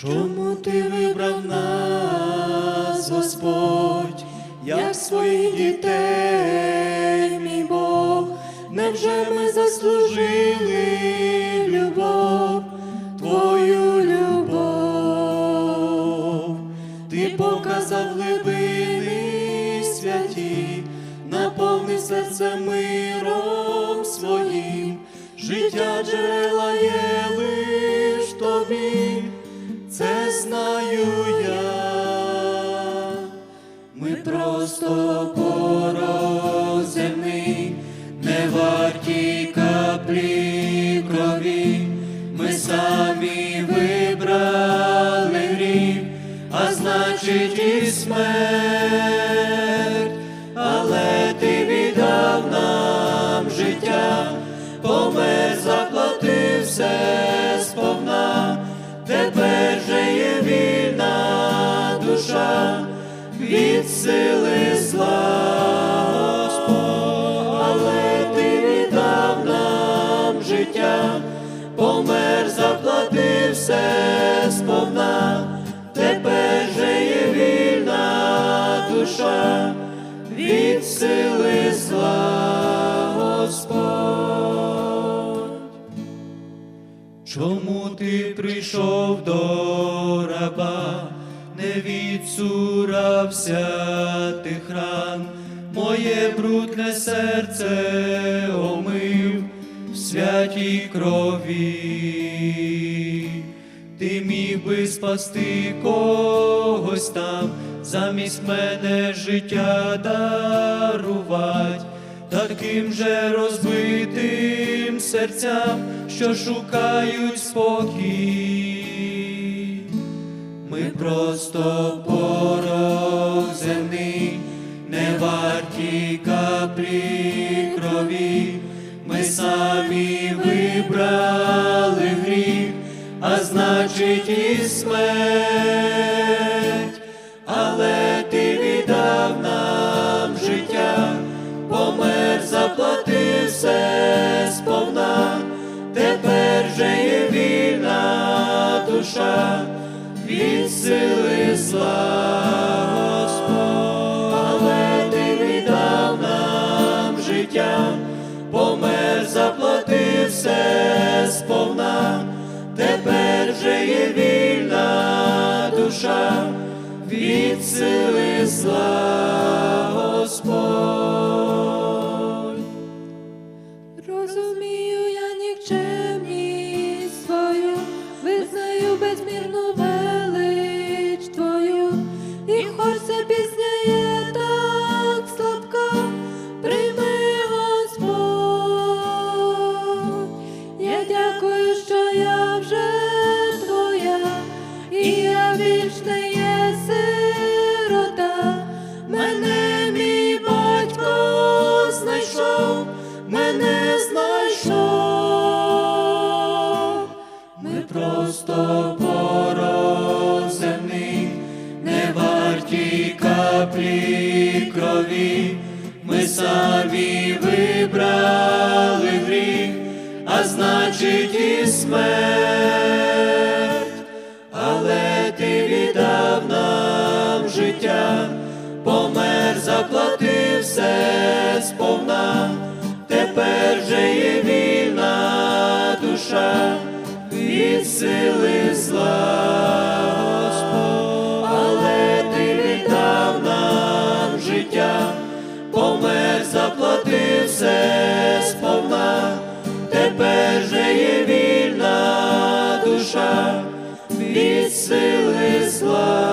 Чому ти вибрав нас, Господь, як своїх дітей, мій Бог, невже ми заслужили любов, Твою любов? Ти показав глибини святі, наповнив серце миром своїм, життя джерела є а значить і смерть, але ти віддав нам життя, помер, заплатив все сповна, тепер же є вільна душа від сили зла, Господь, але ти віддав нам життя, помер, душа від сили зла, Господь. Чому ти прийшов до раба, не відсурався тих ран, моє брудне серце омив в святій крові, міг би спасти когось там, замість мене життя дарувать, таким же розбитим серцям, що шукають спокій. Ми просто порох земний, не варті каплі крові, ми самі вибрали значить і смерть, але ти віддав нам життя, помер, заплатив все сповна, тепер же є вільна душа від сили зла, від сили зла, просто порох не варті каплі крові, ми самі вибрали гріх, а значить і смерть, сили зла, Господь, але ти віддав нам життя, помер, заплатив все сповна, тепер же є вільна душа від сили зла.